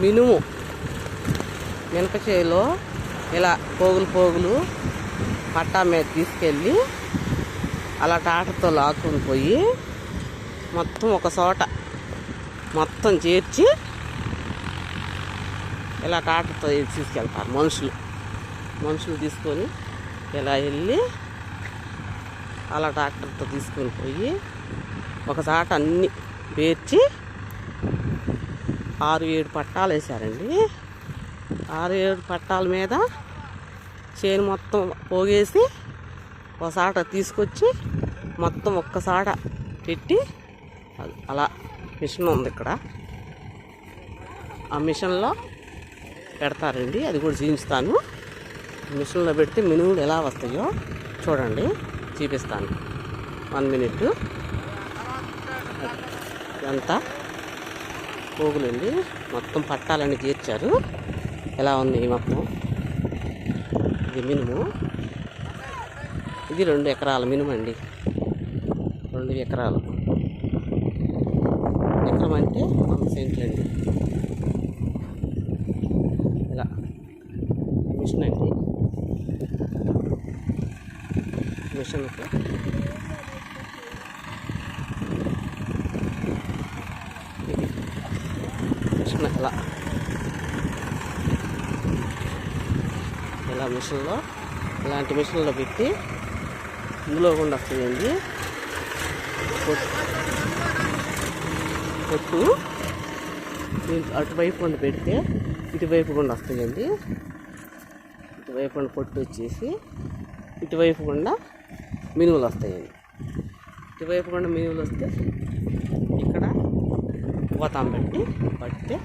మినుము. మినప చేలో ఇలా పోగులు పోగులు పట్టా మీద తీసుకెళ్ళి అలా టాటతో లాక్కుని పోయి మొత్తం ఒక చోట మొత్తం చేర్చి ఇలా టాటతో తీసుకెళ్తారు మనుషులు. మనుషులు తీసుకొని ఇలా వెళ్ళి అలా ట్రాక్టర్తో తీసుకొని పోయి ఒక చాట అన్నీ పేర్చి ఆరు ఏడు పట్టాలు వేశారండి. ఆరు ఏడు పట్టాల మీద చేను మొత్తం పోగేసి ఒక సాట తీసుకొచ్చి మొత్తం ఒక్కసాట పెట్టి అలా మిషన్ ఉంది ఇక్కడ. ఆ మిషన్లో పెడతారండి. అది కూడా చూపిస్తాను. మిషన్లో పెడితే మినుములు ఎలా వస్తాయో చూడండి. చూపిస్తాను. One minute. ఎంత పోగులండి. మొత్తం పట్టాలన్నీ తీర్చారు. ఎలా ఉంది మొత్తం? ఇది మినుము. ఇది రెండు ఎకరాల మినుము అండి. రెండు ఎకరాలు. ఎకరం అంటే వంద సెంట్లు అండి. ఇలా మిషన్ అండి. మిషన్కి ఇది అలా. ఇలా మిషన్లో ఇలాంటి మిషన్లో పెట్టి ఇందులో కూడా వస్తుందండి. పొట్టు. అటువైపు కొండ పెడితే ఇటువైపు కూడా వస్తుందండి. ఇటువైపు కొండ పొట్టు వచ్చేసి ఇటువైపు గుండా మినుములు వస్తాయండి. ఇటువైపు గుండా మినువులు వస్తే ఇక్కడ పోతాం పెట్టి పడితే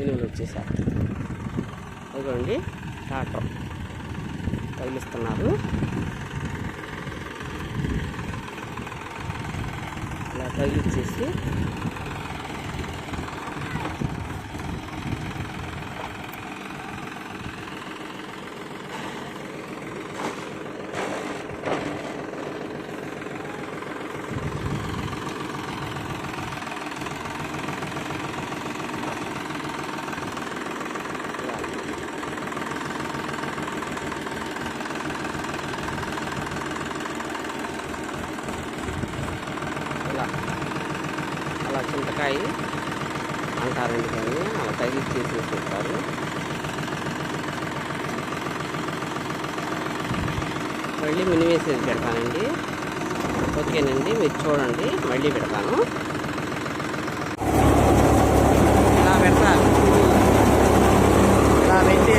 మినుములు వచ్చేసారు అదిగోండి టాటర్ తగిలిస్తున్నారు. ఇలా తగిలిచ్చేసి ఇలా ఇలా అలా చింతకాయ అంటారండి కానీ అలా తగిలి చేసి ఉంటారు మళ్ళీ మినివేసేది పెడతానండి. ఓకేనండి మీరు చూడండి మళ్ళీ పెడతాను. ఇలా పెడతాను. ఇలా పెట్టి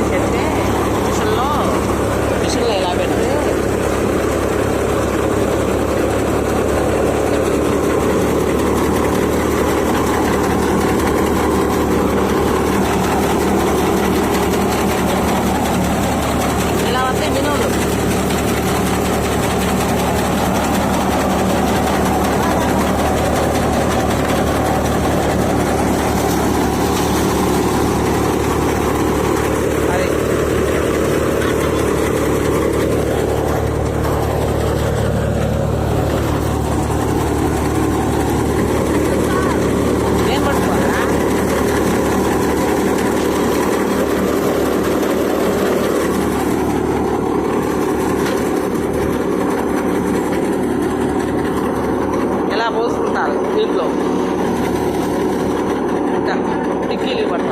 लो टिक्की लीवर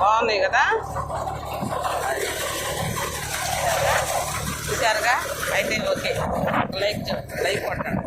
బాగున్నాయి కదా? చూసారుగా అయితే ఓకే. లైక్ లైక్ కొట్టండి.